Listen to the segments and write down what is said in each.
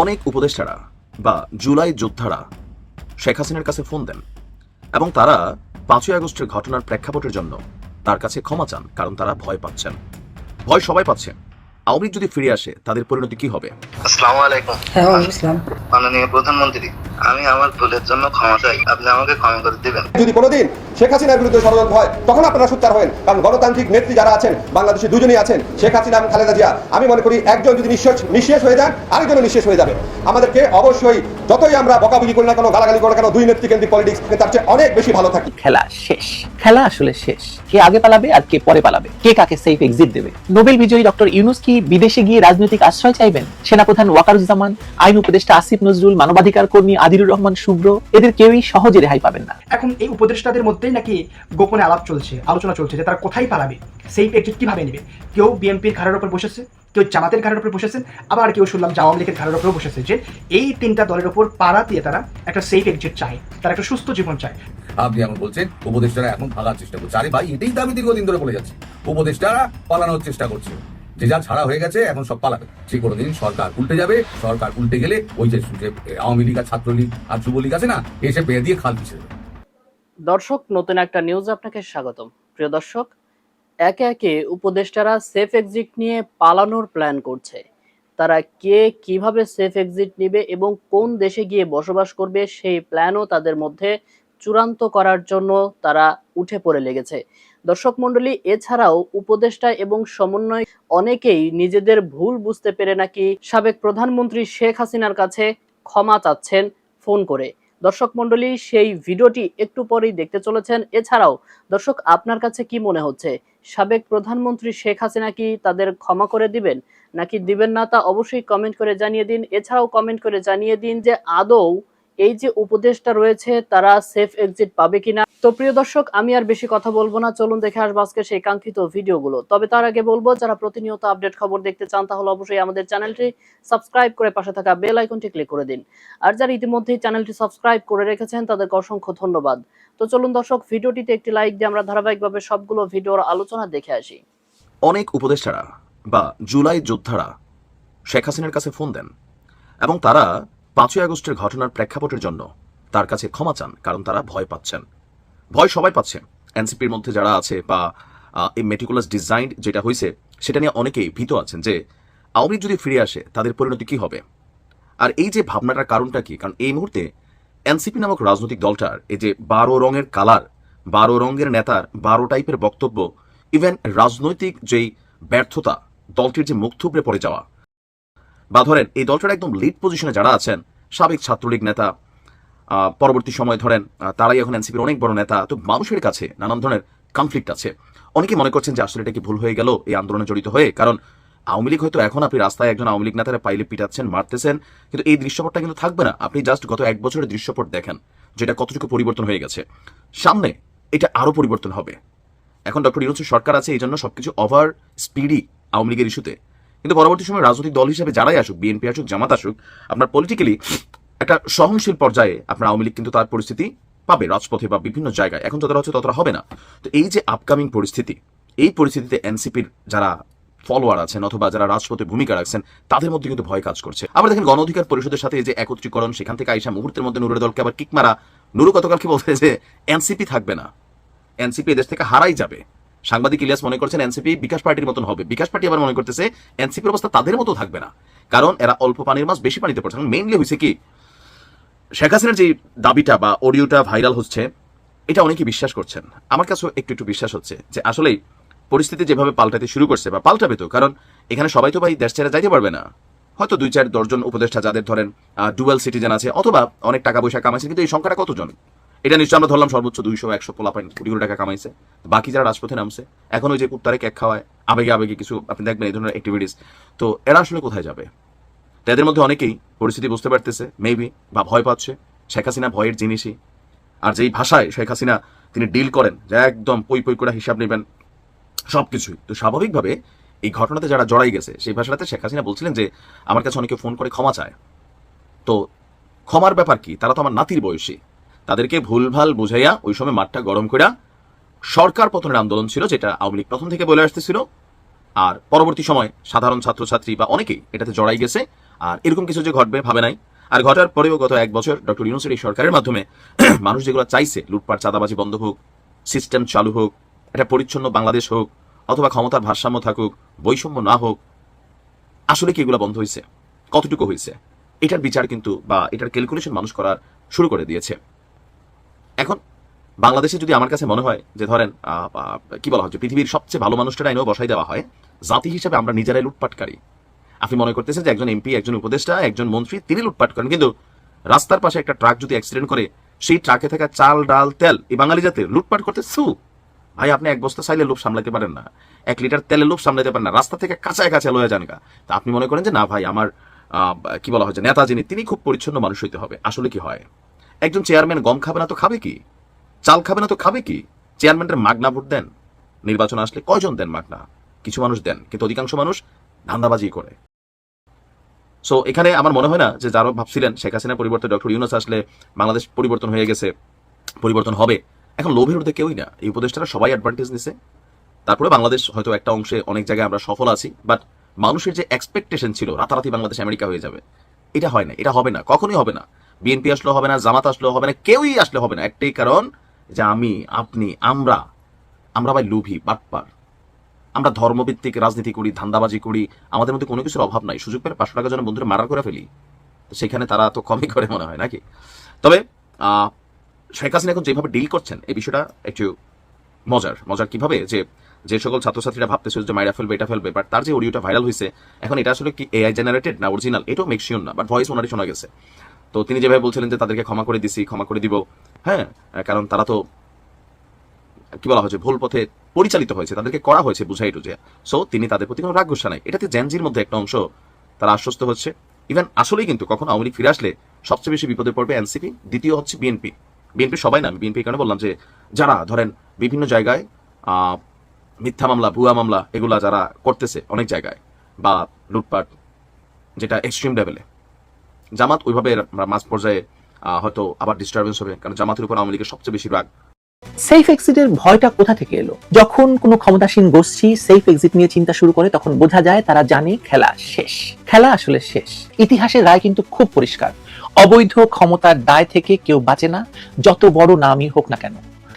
অনেক উপদেষ্টারা বা জুলাই যোদ্ধারা শেখ হাসিনার কাছে ফোন দেন এবং তারা পাঁচই আগস্টের ঘটনার প্রেক্ষাপটের জন্য তার কাছে ক্ষমা চান কারণ তারা ভয় পাচ্ছেন। ভয় সবাই পাচ্ছে। আওয়ামী লীগ যদি ফিরে আসে তাদের পরিণতি কি হবে? আসসালামু আলাইকুম। হ্যাঁ মাননীয় প্রধানমন্ত্রী আমি আমার ভুলের জন্য ক্ষমা চাই। আপনি আমাকে ক্ষমা করে দিবেন। যদি কোনোদিন শেখ হাসিনার বিরুদ্ধে ষড়যন্ত্র হয় তখন আপনারা সোচ্চার হবেন। কারণ গণতান্ত্রিক নেত্রী যারা আছেন বাংলাদেশে দুজনই আছেন শেখ হাসিনা এবং খালেদা জিয়া। আমি মনে করি একজন যদি নিঃশেষ নিঃশেষ হয়ে যান আরেকজনও নিঃশেষ হয়ে যাবে। আমাদেরকে অবশ্যই যতই আমরা বকাবকি করি না কেন গালাগালি করি না কেন দুই নেত্রী কেন্দ্রিক পলিটিক্স তার চেয়ে অনেক বেশি ভালো থাকি। খেলা শেষ। খেলা আসলে শেষ। কে আগে পালাবে আর কে পরে পালাবে? কে কাকে সেফ এক্সিট দেবে? নোবেল বিজয়ী ডক্টর ইউনুস কি বিদেশে গিয়ে রাজনৈতিক আশ্রয় চাইবেন? সেনাপ্রধান ওয়াকারুজ্জামান আইন উপদেষ্টা আসিফ নজরুল মানবাধিকার কর্মী আদিলুর রহমান শুভ্র এদের কেউই সহজে রেহাই পাবেন না। এখন এই উপদেষ্টাদের মধ্যেই নাকি গোপনে আলাপ চলছে, আলোচনা চলছে যে তারা কোথায় পালাবে, সেই এক্সিট কীভাবে নেবে? কেউ বিএনপির ঘাড়ের উপর বসেছে, কেউ জামাতের ঘাড়ের উপর বসেছেন, আবার কেউ শুনলাম আওয়ামী লীগের ঘাড়ের উপর বসেছে যে এই তিনটা দলের উপর পাড়া দিয়ে তারা একটা সেফ এক্সিট চায়, তারা একটা সুস্থ জীবন চায়। আপনি এখন বলছেন উপদেষ্টারা এখন ভাগার চেষ্টা করছে। আরে ভাই, এটাই তো আমি দীর্ঘদিন ধরে বলে যাচ্ছি। উপদেষ্টারা পালানোর চেষ্টা করছে। যে যা ছাড়া হয়ে গেছে, এখন সব পালাবে। সে কোনোদিন সরকার উল্টে যাবে, সরকার উল্টে গেলে ওই যে আওয়ামী লীগ আর ছাত্রলীগ আর যুবলীগ আছে না, এসে পেয়ে দিয়ে খাল পিছিয়ে দেবে। দর্শক, নতুন একটা নিউজ আপনাকে স্বাগতম। প্রিয় দর্শক, একে একে উপদেষ্টারা সেফ এক্সিট নিয়ে পালানোর প্ল্যান করছে। তারা কে কীভাবে সেফ এক্সিট নেবে এবং কোন দেশে গিয়ে বসবাস করবে সেই প্ল্যানও তাদের মধ্যে চূড়ান্ত করার জন্য তারা উঠে পড়ে লেগেছে। দর্শক মণ্ডলী, এছাড়াও উপদেষ্টা এবং সমন্বয় অনেকেই নিজেদের ভুল বুঝতে পেরে নাকি সাবেক প্রধানমন্ত্রী শেখ হাসিনার কাছে ক্ষমা চাচ্ছেন ফোন করে। দর্শক মন্ডলী সেই ভিডিওটি একটু পরেই দেখতে চলেছেন। এছাড়াও, দর্শক, আপনার কাছে কি মনে হচ্ছে? সাবেক প্রধানমন্ত্রী শেখ হাসিনা কি তাদের ক্ষমা করে দিবেন? নাকি দিবেন না তা অবশ্যই কমেন্ট করে জানিয়ে দিন। এছাড়াও কমেন্ট করে জানিয়ে দিন যে আদৌ এই যে উপদেশটা রয়েছে, তারা সেফ এক্সিট পাবে কিনা? তো প্রিয় দর্শক, আমি আর বেশি কথা বলব না। চলুন দেখে আসব আজকে সেই কাঙ্ক্ষিত ভিডিওগুলো। তবে তার আগে বলব, যারা প্রতিনিয়ত আপডেট খবর দেখতে চান, তাহলে অবশ্যই আমাদের চ্যানেলটি সাবস্ক্রাইব করে পাশে থাকা বেল আইকনটি ক্লিক করে দিন। আর যারা ইতিমধ্যেই চ্যানেলটি সাবস্ক্রাইব করে রেখেছেন, তাদেরকে অসংখ্য ধন্যবাদ। তো চলুন দর্শক, ভিডিওটিতে একটি লাইক দিয়ে আমরা ধারাবাহিকভাবে সবগুলো ভিডিওর আলোচনা দেখে আসি। অনেক উপদেষ্টারা বা জুলাই যোদ্ধারা শেখ হাসিনার কাছে ফোন দেন এবং তারা পাঁচই আগস্টের ঘটনার প্রেক্ষাপটের জন্য তার কাছে ক্ষমা চান, কারণ তারা ভয় পাচ্ছেন। ভয় সবাই পাচ্ছে। এনসিপির মধ্যে যারা আছে বা এই মেটিকুলাস ডিজাইন যেটা হয়েছে সেটা নিয়ে অনেকেই ভীত আছেন যে, আওয়ামী যদি ফিরে আসে, তাদের পরিণতি কি হবে? আর এই যে ভাবনাটার কারণটা কি? কারণ এই মুহূর্তে এনসিপি নামক রাজনৈতিক দলটার এই যে বারো রঙের কালার, বারো রঙের নেতার বারো টাইপের বক্তব্য ইভেন রাজনৈতিক যেই ব্যর্থতা, দলটির যে মুখ থুবড়ে পড়ে যাওয়া। বা ধরেন, এই দলটার একদম লিড পজিশনে যারা আছেন, সাবেক ছাত্রলীগ নেতা পরবর্তী সময় ধরেন তারাই এখন এনসিপির অনেক বড় নেতা, তো মানুষের কাছে নানান ধরনের কনফ্লিক্ট আছে। অনেকে মনে করছেন যে আসলে এটা কি ভুল হয়ে গেল এই আন্দোলনে জড়িত হয়ে, কারণ আওয়ামী লীগ হয়তো এখন আপনি রাস্তায় একজন আওয়ামী লীগ নেতারা পাইলে পিটাচ্ছেন, মারতেছেন, কিন্তু এই দৃশ্যপটটা কিন্তু থাকবে না। আপনি জাস্ট গত এক বছরের দৃশ্যপট দেখেন, যেটা কতটুকু পরিবর্তন হয়ে গেছে। সামনে এটা আরও পরিবর্তন হবে। এখন ডক্টর ইউনুসের সরকার আছে, এই জন্য সবকিছু ওভার স্পিডি আওয়ামী লীগের ইস্যুতে। কিন্তু পরবর্তী সময় রাজনৈতিক দল হিসেবে যারাই আসুক, বিএনপি আসুক, জামাত আসুক, আপনার পলিটিক্যালি একটা সহনশীল পর্যায়ে আপনার আওয়ামী লীগ কিন্তু তার পরিস্থিতি পাবে রাজপথে বা বিভিন্ন জায়গায়। এখন যতটা হচ্ছে ততটা হবে না। তো এই যে আপকামিং পরিস্থিতি, এই পরিস্থিতিতে এনসিপির যারা ফলোয়ার আছেন অথবা যারা রাজপথে ভূমিকা রাখছেন, তাদের মধ্যে কিন্তু ভয় কাজ করছে। আবার দেখেন গণ অধিকার পরিষদের সাথে যে একত্রীকরণ, সেখান থেকে আইসা মুহূর্তের মধ্যে নুরের দলকে আবার কিক মারা। নুরু গতকালকে বলছে যে এনসিপি থাকবে না। এনসিপি এদেশ থেকে হারাই যাবে। সাংবাদিক ইলিয়াস মনে করছেন এনসিপি বিকাশ পার্টির মতন হবে। বিকাশ পার্টি আবার মনে করতেছে এনসিপির অবস্থা তাদের মতো থাকবে না। কারণ এরা অল্প পানির মাছ বেশি পানিতে পড়ছে। মেইনলি হয়েছে কি শেখ হাসিনার যে দাবিটা বা অডিওটা ভাইরাল হচ্ছে, এটা অনেকেই বিশ্বাস করছেন। আমার কাছেও একটু একটু বিশ্বাস হচ্ছে যে আসলেই পরিস্থিতি যেভাবে পাল্টাতে শুরু করছে বা পাল্টাবে তো, কারণ এখানে সবাই তো ভাই দেশ ছেড়ে যাইতে পারবে না। হয়তো দুই চার দশজন উপদেষ্টা যাদের ধরেন ডুয়েল সিটিজেন আছে, অথবা অনেক টাকা পয়সা কামাইছে, কিন্তু এই সংখ্যাটা কতজন? এটা নিশ্চয় আমরা ধরলাম সর্বোচ্চ দুইশো, একশো পোলাপাইন কোটি কোটি টাকা কামাইছে। বাকি যারা রাজপথে নামছে, এখন ওই যে কুত্তারে কেক খাওয়ায়, আবেগে আবেগে কিছু, আপনি দেখবেন এই ধরনের অ্যাক্টিভিটিস তো এরা আসলে কোথায় যাবে? তো এদের মধ্যে অনেকেই পরিস্থিতি বুঝতে পারতেছে মেবি বা ভয় পাচ্ছে। শেখ হাসিনা ভয়ের জিনিসই। আর যেই ভাষায় শেখ হাসিনা তিনি ডিল করেন, যে একদম পই পই করে হিসাব নেবেন, সবকিছুই। তো স্বাভাবিকভাবে এই ঘটনাতে যারা জড়াই গেছে, সেই ভাষাটাতে শেখ হাসিনা বলছিলেন যে, আমার কাছে অনেকে ফোন করে ক্ষমা চায়। তো ক্ষমার ব্যাপার কি? তারা তো আমার নাতির বয়সী। তাদেরকে ভুলভাল বুঝাইয়া ওই সময় মাঠটা গরম কইরা সরকার পতনের আন্দোলন ছিল, যেটা আওয়ামী লীগ প্রথম থেকে বলে আসতেছিল। আর পরবর্তী সময় সাধারণ ছাত্রছাত্রী বা অনেকেই এটাতে জড়াই গেছে। আর এরকম কিছু যে ঘটবে, ভাবে নাই। আর ঘটার পরেও গত এক বছর ডক্টর ইউনুসের এই সরকারের মাধ্যমে মানুষ যেগুলো চাইছে, লুটপাট, চাঁদাবাজি বন্ধ হোক সিস্টেম চালু হোক, একটা পরিচ্ছন্ন বাংলাদেশ হোক, অথবা ক্ষমতার ভারসাম্য থাকুক, বৈষম্য না হোক, আসলে কি এগুলো বন্ধ হয়েছে? কতটুকু হয়েছে? এটার বিচার কিন্তু বা এটার ক্যালকুলেশন মানুষ করা শুরু করে দিয়েছে। এখন বাংলাদেশে যদি আমার কাছে মনে হয় যে ধরেন কি বলা যে পৃথিবীর সবচেয়ে ভালো মানুষটা এনেও বসাই দেওয়া হয়, জাতি হিসেবে আমরা নিজেরাই লুটপাটকারী। আপনি মনে করতেছেন যে একজন এমপি, একজন উপদেষ্টা, একজন মন্ত্রী, তিনি লুটপাট করেন। কিন্তু রাস্তার পাশে একটা ট্রাক যদি অ্যাক্সিডেন্ট করে, সেই ট্রাকে থাকা চাল, ডাল, তেল, এই বাঙালি জাতের লুটপাট করতে সু। ভাই, আপনি এক বস্তা চাইলে লোভ সামলাতে পারেন না। এক লিটার তেলের লোভ সামলাতে পারেন না। রাস্তা থেকে কাঁচায় কাছে লয়ে যান গা। তা আপনি মনে করেন যে, না ভাই, আমার কি বলা হয় নেতা যিনি, তিনি খুব পরিচ্ছন্ন মানুষ হইতে হবে। আসলে কি হয়? একজন চেয়ারম্যান গম খাবে না তো খাবে কি? চাল খাবে না তো খাবে কি? চেয়ারম্যানের মাগনা ভোট দেন। নির্বাচন আসলে কয়জন দেন মাগনা? কিছু মানুষ দেন, কিন্তু অধিকাংশ মানুষ ধান্দাবাজি করে। সো এখানে আমার মনে হয় না যে যারা ভাবছিলেন শেখ হাসিনার পরিবর্তে ডক্টর ইউনুস আসলে বাংলাদেশ পরিবর্তন হয়ে গেছে, পরিবর্তন হবে, এখন লোভের ঊর্ধ্বে কেউই না। এই উপদেষ্টারা সবাই অ্যাডভান্টেজ নিছে। তারপরে বাংলাদেশ হয়তো একটা অংশে অনেক জায়গায় আমরা সফল আছি বাট মানুষের যে এক্সপেকটেশন ছিল, রাতারাতি বাংলাদেশ আমেরিকা হয়ে যাবে, এটা হয় না এটা হবে না, কখনোই হবে না। বিএনপি আসলেও হবে না, জামাত আসলেও হবে না, কেউই আসলে হবে না। একটাই কারণ যে আমি, আপনি, আমরা আমরা ভাই লোভী, বাটপার। আমরা ধর্মভিত্তিক রাজনীতি করি, ধান্দাবাজি করি, আমাদের মধ্যে কোনো কিছুর অভাব নাই। সুযোগ পেলে পাঁচশো টাকা যেন বন্ধুরা মারা করে ফেলি। সেখানে তারা তো কমই করে মনে হয় নাকি? তবে শেখ হাসিনা এখন যেভাবে ডিল করছেন, এই বিষয়টা একটু মজার। মজার কীভাবে? যে যে সকল ছাত্রছাত্রীরা ভাবতেছিল যে মাইরা ফেলবে, এটা ফেলবে বাট তার যে অডিওটা ভাইরাল হয়েছে এখন এটা আসলে কি এআই জেনারেটেড না অরিজিনাল এটাও মেক শিওর না বাট ভয়েস ওনারই শোনা গেছে। তো তিনি যেভাবে বলছিলেন যে, তাদেরকে ক্ষমা করে দিছি, ক্ষমা করে দিব। হ্যাঁ কারণ তারা তো কি বলা হয়েছে, ভুল পথে পরিচালিত হয়েছে, তাদেরকে করা হয়েছে বুঝাই টুঝে। সো তিনি তাদের প্রতি কোনো রাগ গুসা নাই। এটাতে জেনজির মধ্যে একটা অংশ তারা আশ্বস্ত হচ্ছে। ইভেন আসলেই কিন্তু কখন আওয়ামী লীগ ফিরে আসলে সবচেয়ে বেশি বিপদে পড়বে এনসিপি দ্বিতীয় হচ্ছে বিএনপি বিএনপি সবাই না বিএনপি কারণে বললাম যে, যারা ধরেন বিভিন্ন জায়গায় মিথ্যা মামলা, ভুয়া মামলা এগুলা যারা করতেছে অনেক জায়গায়, বা লুটপাট যেটা এক্সট্রিম লেভেলে জামাত ওইভাবে মাঝ পর্যায়ে হয়তো আবার ডিস্টারবেন্স হবে, কারণ জামাতের উপর আওয়ামী লীগের সবচেয়ে বেশি রাগ। সেফ এক্সিটের ভয়টা কোথা থেকে এলো? যখন কোনো ক্ষমতাসীন গোষ্ঠী সেফ এক্সিট নিয়ে চিন্তা শুরু করে, তখন বোঝা যায় তারা জানে খেলা শেষ। খেলা আসলে শেষ। ইতিহাসের রায় কিন্তু খুব পরিষ্কার। অবৈধ ক্ষমতার দায় থেকে কেউ বাঁচে না, যত বড় নামই হোক না কেন।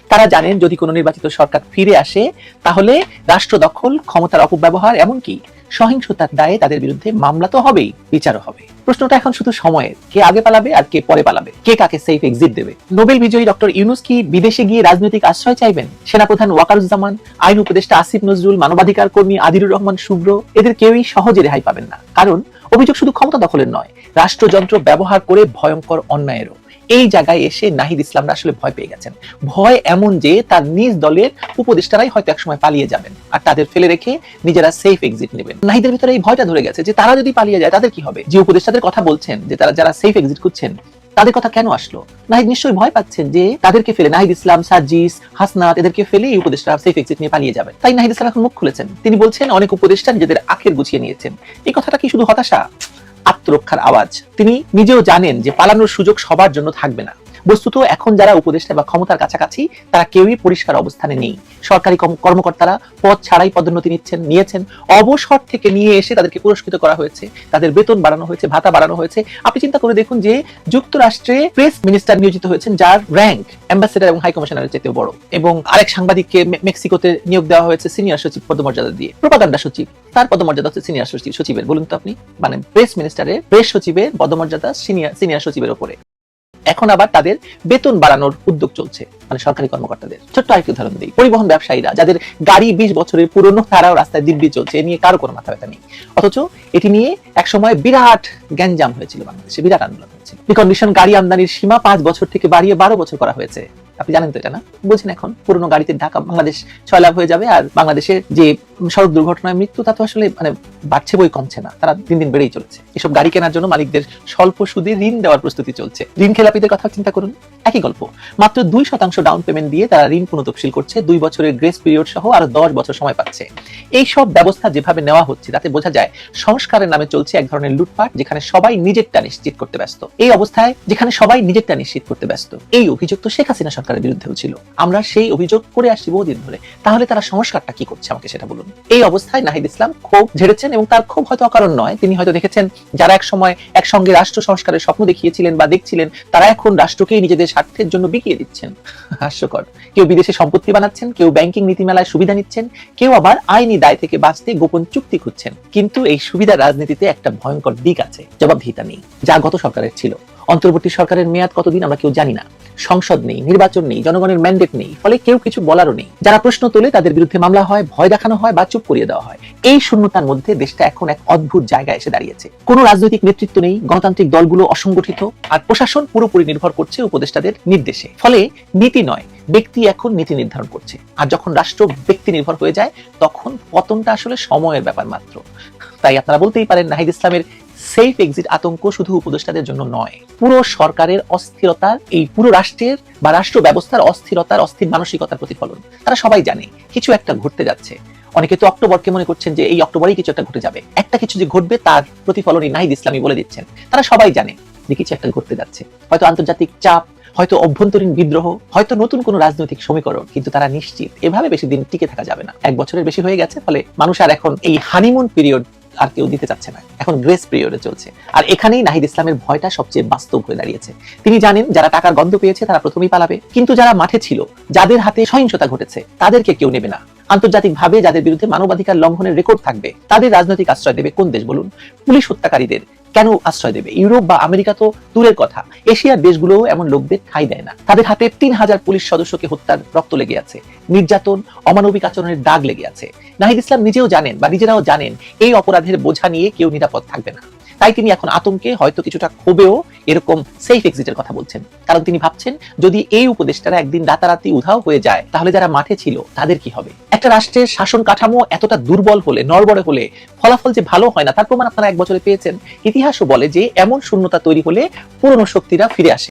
তারা জানেন যদি কোনো নির্বাচিত সরকার ফিরে আসে, তাহলে রাষ্ট্র দখল, ক্ষমতার অপব্যবহার, এমনকি সহিংসতার দায়ে তাদের বিরুদ্ধে মামলা তো হবেই, বিচারও হবে। প্রশ্নটা এখন শুধু সময়ের, কে আগে পালাবে আর কে পরে পালাবে, কে কাকে সেফ এক্সিট দেবে? নোবেল বিজয়ী ডক্টর ইউনুস কি বিদেশে গিয়ে রাজনৈতিক আশ্রয় চাইবেন? সেনাপ্রধান ওয়াকারুজ্জামান, আইন উপদেষ্টা আসিফ নজরুল, মানবাধিকার কর্মী আদিরুর রহমান শুভ্র, এদের কেউই সহজে রেহাই পাবেন না। কারণ, অভিযোগ শুধু ক্ষমতা দখলের নয়, রাষ্ট্রযন্ত্র ব্যবহার করে ভয়ঙ্কর অন্যায়েরও। এই জায়গায় এসে নাহিদ ইসলামরা আসলে ভয় পেয়ে গেছেন। ভয় এমন যে তার নিজ দলের উপদেষ্টারাই হয়তো একসময় পালিয়ে যাবেন আর তাদের ফেলে রেখে নিজেরা সেফ এক্সিট নেবেন। নাহিদের ভিতরে এই ভয়টা ধরে গেছে যে তারা যদি পালিয়ে যায় তাদের কি হবে? যে উপদেষ্টাদের কথা বলছেন, যে তারা যারা সেফ এক্সিট খুঁজছেন, তাদের কথা কেন আসলো? নাহিদ নিশ্চয়ই ভয় পাচ্ছেন যে তাদেরকে ফেলে নাহিদ ইসলাম সার্জিস হাসনাত এদেরকে ফেলে এই উপদেষ্টা সেফ এক্সিট নিয়ে পালিয়ে যাবেন। তাই নাহিদ ইসলাম এখন মুখ খুলেছেন। তিনি বলছেন, অনেক উপদেষ্টা নিজেদের আখের গুছিয়ে নিয়েছেন। এই কথাটা কি শুধু হতাশা? আত্মরক্ষার আওয়াজ। তিনি নিজেও জানেন যে পালানোর সুযোগ সবার জন্য থাকবে না। বস্তুত এখন যারা উপদেষ্টা বা ক্ষমতার কাছাকাছি, তারা কেউই পরিষ্কার অবস্থানে নেই। সরকারি কর্মকর্তারা পদ ছাড়াই পদোন্নতি নিচ্ছেন, নিয়েছেন। অবসর থেকে নিয়ে এসে তাদেরকে পুরস্কৃত করা হয়েছে। তাদের বেতন বাড়ানো হয়েছে, ভাতা বাড়ানো হয়েছে। আপনি চিন্তা করে দেখুন যে যুক্তরাষ্ট্রে প্রেস মিনিস্টার নিয়োজিত হয়েছেন, যার র্যাঙ্ক অ্যাম্বাসেডার এবং হাই কমিশনারের চেয়েও বড়। এবং আরেক সাংবাদিককে মেক্সিকোতে নিয়োগ দেওয়া হয়েছে সিনিয়র সচিব পদমর্যাদা দিয়ে। প্রপাগান্ডা সচিব। তার পদমর্যাদা হচ্ছে সিনিয়র সচিব সচিবের। বলুন তো আপনি। মানে প্রেস মিনিস্টারের, প্রেস সচিবের পদমর্যাদা সিনিয়র সিনিয়র সচিবের উপরে এখন আবার তাদের বেতন বাড়ানোর উদ্যোগ চলছে মানে সরকারি কর্মকর্তাদের। ছোট্ট আরেকটি উদাহরণ দিই। পরিবহন ব্যবসায়ীরা, যাদের গাড়ি বিশ বছরের পুরনো, তারাও রাস্তায় দিব্যি চলছে, এ নিয়ে কারও কোনো মাথা ব্যথা নেই। অথচ এটি নিয়ে একসময় বিরাট গ্যাঞ্জাম হয়েছিল বাংলাদেশে, বিরাট আন্দোলন হয়েছে। রিকন্ডিশন গাড়ি আমদানির সীমা পাঁচ বছর থেকে বাড়িয়ে বারো বছর করা হয়েছে। আপনি জানেন তো এটা না? বলছেন এখন, পুরনো গাড়িতে ঢাকা বাংলাদেশ ছয় লাভ হয়ে যাবে আর বাংলাদেশের যে সড়ক দুর্ঘটনায় মৃত্যু, তা তো আসলে মানে বাড়ছে বই কমছে না, তারা দিন দিন বেড়েই চলছে। এসব গাড়ি কেনার জন্য মালিকদের স্বল্প সুদে ঋণ দেওয়ার প্রস্তুতি চলছে। ঋণ খেলাপিদের কথা চিন্তা করুন। একই গল্প, মাত্র দুই শতাংশ ডাউন পেমেন্ট দিয়ে তারা ঋণ পুনঃতফসিল করছে, দুই বছরের গ্রেস পিরিয়ড সহ আরও দশ বছর সময় পাচ্ছে। এই সব ব্যবস্থা যেভাবে নেওয়া হচ্ছে, তাতে বোঝা যায় সংস্কারের নামে চলছে এক ধরনের লুটপাট, যেখানে সবাই নিজেরটা নিশ্চিত করতে ব্যস্ত। এই অবস্থায় যেখানে সবাই নিজেরটা নিশ্চিত করতে ব্যস্ত। এই অভিযোগ তো শেখ হাসিনা সরকার সরকারের বিরুদ্ধেও ছিল। আমরা সেই অভিযোগ করে আসছি বহুদিন ধরে। তাহলে তারা সংস্কারটা কি করছে আমাকে সেটা বলুন। এই অবস্থায় নাহিদ ইসলাম ক্ষোভ ঝেড়েছেন এবং তার ক্ষোভ হয়তো অকারণ নয়। তিনি হয়তো দেখেছেন, যারা এক সময় একসঙ্গে রাষ্ট্র সংস্কারের স্বপ্ন দেখিয়েছিলেন বা দেখছিলেন, তারা এখন রাষ্ট্রকেই নিজেদের স্বার্থের জন্য বিকিয়ে দিচ্ছেন। হাস্যকর। কেউ বিদেশে সম্পত্তি বানাচ্ছেন, কেউ ব্যাংকিং নীতিমেলায় সুবিধা নিচ্ছেন, কেউ আবার আইনি দায় থেকে বাঁচতে গোপন চুক্তি খুঁজছেন। কিন্তু এই সুবিধা রাজনীতিতে একটা ভয়ঙ্কর দিক আছে, জবাবদিহিতা নেই, যা গত সরকারের ছিল। অন্তর্বর্তী সরকারের মেয়াদ কতদিন আমরা কেউ জানি না। সংসদ নেই, নির্বাচন নেই, জনগণের ম্যান্ডেট নেই, ফলে কেউ কিছু বলারও নেই। যারা প্রশ্ন তোলে তাদের বিরুদ্ধে মামলা হয়, ভয় দেখানো হয় বা চুপ করিয়ে দেওয়া হয়। এই শূন্যতার মধ্যে দেশটা এখন এক অদ্ভুত জায়গায় এসে দাঁড়িয়েছে। কোনো রাজনৈতিক নেতৃত্ব নেই, গণতান্ত্রিক দলগুলো অসংগঠিত, আর প্রশাসন পুরোপুরি নির্ভর করছে উপদেষ্টাদের নির্দেশে। ফলে নীতি নয়, ব্যক্তি এখন নীতি নির্ধারণ করছে। আর যখন রাষ্ট্র ব্যক্তি নির্ভর হয়ে যায়, তখন পতনটা আসলে সময়ের ব্যাপার মাত্র। তাই আপনারা বলতেই পারেন নাহিদ ইসলামের সেফ এক্সিট আতঙ্ক শুধু উপদেষ্টাদের জন্য নয়, পুরো সরকারের অস্থিরতার, এই পুরো রাষ্ট্রের বা রাষ্ট্র ব্যবস্থার অস্থিরতার, অস্থির মানসিকতার প্রতিফলন। তারা সবাই জানে, কিছু একটা ঘটতে যাচ্ছে। অনেকে তো অক্টোবরকে মনে করছেন যে এই অক্টোবরেই কিছু একটা ঘটে যাবে। একটা কিছু যে ঘটবে তার প্রতিফলনই নাহিদ ইসলামী বলে দিচ্ছেন। তারা সবাই জানে যে কিছু একটা ঘটতে যাচ্ছে। হয়তো আন্তর্জাতিক চাপ, হয়তো অভ্যন্তরীণ বিদ্রোহ, হয়তো নতুন কোনো রাজনৈতিক সমীকরণ, কিন্তু তারা নিশ্চিত এভাবে বেশি দিন টিকে থাকা যাবে না। এক বছরের বেশি হয়ে গেছে, ফলে মানুষ আর এখন এই হানিমুন পিরিয়ড আর কেউ দিতে চাচ্ছে না। এখন গ্রেস পিরিয়ডে চলছে। আর এখানেই নাহিদ ইসলামের ভয়টা সবচেয়ে বাস্তব হয়ে দাঁড়িয়েছে। তিনি জানেন, যারা টাকার গন্ধ পেয়েছে তারা প্রথমেই পালাবে। কিন্তু যারা মাঠে ছিল, যাদের হাতে সহিংসতা ঘটেছে, তাদেরকে কেউ নেবে না। আন্তর্জাতিক ভাবে যাদের বিরুদ্ধে মানবাধিকার লঙ্ঘনের রেকর্ড থাকবে, তাদের রাজনৈতিক আশ্রয় দেবে কোন দেশ বলুন? পুলিশ হত্যাকারীদের কেন আশ্রয় দেবে? ইউরোপ বা আমেরিকা তো দূরের কথা। এশিয়ার দেশগুলোও এমন লোকদের ঠাই দেয় না। তাদের হাতে তিন হাজার পুলিশ সদস্যকে হত্যার রক্ত লেগে আছে। নির্যাতন, অমানবিক আচরণের দাগ লেগে আছে। নাহিদ ইসলাম নিজেও জানেন বা নিজেরাও জানেন এই অপরাধের বোঝা নিয়ে কেউ নিরাপদ থাকবে না। তাই তিনি এখন আতঙ্কে হয়তো কিছুটা ক্ষোভেও এরকম সেফ এক্সিটের কথা বলছেন। কারণ তিনি ভাবছেন, যদি এই উপদেষ্টারা একদিন রাতারাতি উধাও হয়ে যায়, তাহলে যারা মাঠে ছিল, তাদের কি হবে? একটা রাষ্ট্রের শাসন কাঠামো এতটা দুর্বল হলে নড়বড়ে হলে ফলাফল যে ভালো হয় না, তার প্রমাণ আপনারা এক বছরে পেয়েছেন। ইতিহাসও বলে যে এমন শূন্যতা তৈরি হলে পুরনো শক্তিরা ফিরে আসে।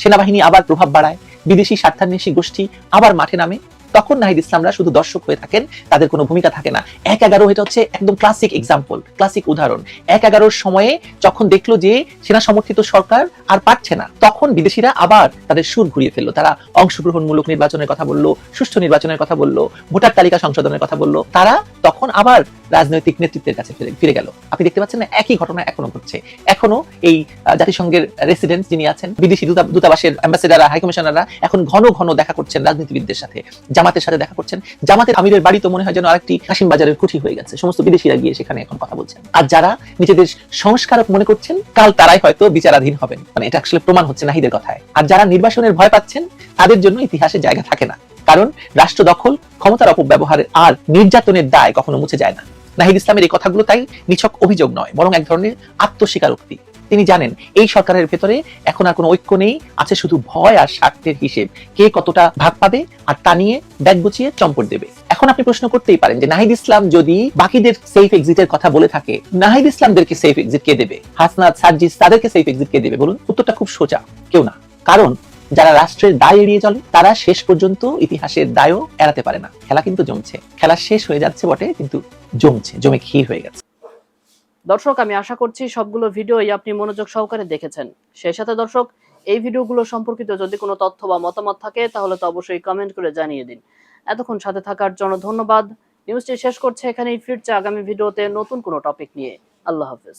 সেনাবাহিনী আবার প্রভাব বাড়ায়, বিদেশি স্বার্থান্বেষী গোষ্ঠী আবার মাঠে নামে তখন নাহিদ ইসলামরা শুধু দর্শক হয়ে থাকেন, তাদের কোনো ভূমিকা থাকে না। এক এগারো এটা হচ্ছে একদম ক্লাসিক এক্সাম্পল ক্লাসিক উদাহরণ। এক এগারোর সময়ে যখন দেখল যে সেনা সমর্থিত সরকার আর পারছে না, তখন বিদেশিরা আবার তাদের সুর ঘুরিয়ে ফেলল। তারা অংশগ্রহণমূলক নির্বাচনের কথা বলল, সুষ্ঠু নির্বাচনের কথা বলল, ভোটার তালিকা সংশোধনের কথা বলল। তারা তখন আবার রাজনৈতিক নেতৃত্বের কাছে ফিরে গেল। আপনি দেখতে পাচ্ছেন না, একই ঘটনা এখনও ঘটছে। এখনও এই জাতিসংঘের রেসিডেন্ট যিনি আছেন, বিদেশি দূতা- দূতাবাসের অ্যাম্বাসেডাররা হাইকমিশনাররা এখন ঘন ঘন দেখা করছেন রাজনীতিবিদদের সাথে। জামাতের সাথে দেখা করছেন। জামাতের আমিরের বাড়ি তো মনে হয় যেন আরেকটি কাশিম বাজারের কুঠি হয়ে গেছে। সমস্ত বিদেশিরা গিয়ে সেখানে এখন কথা বলছেন। আর যারা নিজেদের সংস্কারক মনে করছেন, কাল তারাই হয়তো বিচারাধীন হবেন। মানে এটা আসলে প্রমাণ হচ্ছে নাহিদের কথায়। আর যারা নির্বাসনের ভয় পাচ্ছেন, তাদের জন্য ইতিহাসে জায়গা থাকে না। কারণ রাষ্ট্র দখল, ক্ষমতার অপব্যবহারের আর নির্যাতনের দায় কখনো মুছে যায় না। নাহিদ ইসলামের এই কথাগুলো তাই নিছক অভিযোগ নয়, বরং এক ধরনের আত্মস্বীকারোক্তি। তিনি জানেন এই সরকারের ভেতরে এখন আর কোনো ঐক্য নেই, আছে শুধু ভয় আর স্বার্থের হিসেব। কে কতটা ভাগ পাবে আর তা নিয়ে ব্যাগ গুছিয়ে চম্পট দেবে। এখন আপনি প্রশ্ন করতেই পারেন যে, নাহিদ ইসলাম যদি বাকিদের সেফ এক্সিটের কথা বলে থাকে, নাহিদ ইসলামদেরকে সেফ এক্সিট কে দেবে? হাসনাত সার্জিস তাদেরকে সেফ এক্সিট কে দেবে? বলুন, উত্তরটা খুব সোজা, কেউ না। কারণ যারা রাষ্ট্রের দায় এড়িয়ে চলে, তারা শেষ পর্যন্ত ইতিহাসের দায়ও এড়াতে পারে না। খেলা কিন্তু জমছে। খেলা শেষ হয়ে যাচ্ছে বটে, কিন্তু জমছে, জমে ক্ষীর হয়ে গেছে। দর্শক, আমি আশা করছি সবগুলো ভিডিওই আপনি মনোযোগ সহকারে দেখেছেন। সেই সাথে দর্শক, এই ভিডিওগুলো সম্পর্কিত যদি কোনো তথ্য বা মতামত থাকে, তাহলে তো অবশ্যই কমেন্ট করে জানিয়ে দিন। এতক্ষণ সাথে থাকার জন্য ধন্যবাদ। নিউজটি শেষ করছে এখানেই, ফিরছে আগামী ভিডিওতে নতুন কোনো টপিক নিয়ে। আল্লাহ হাফেজ।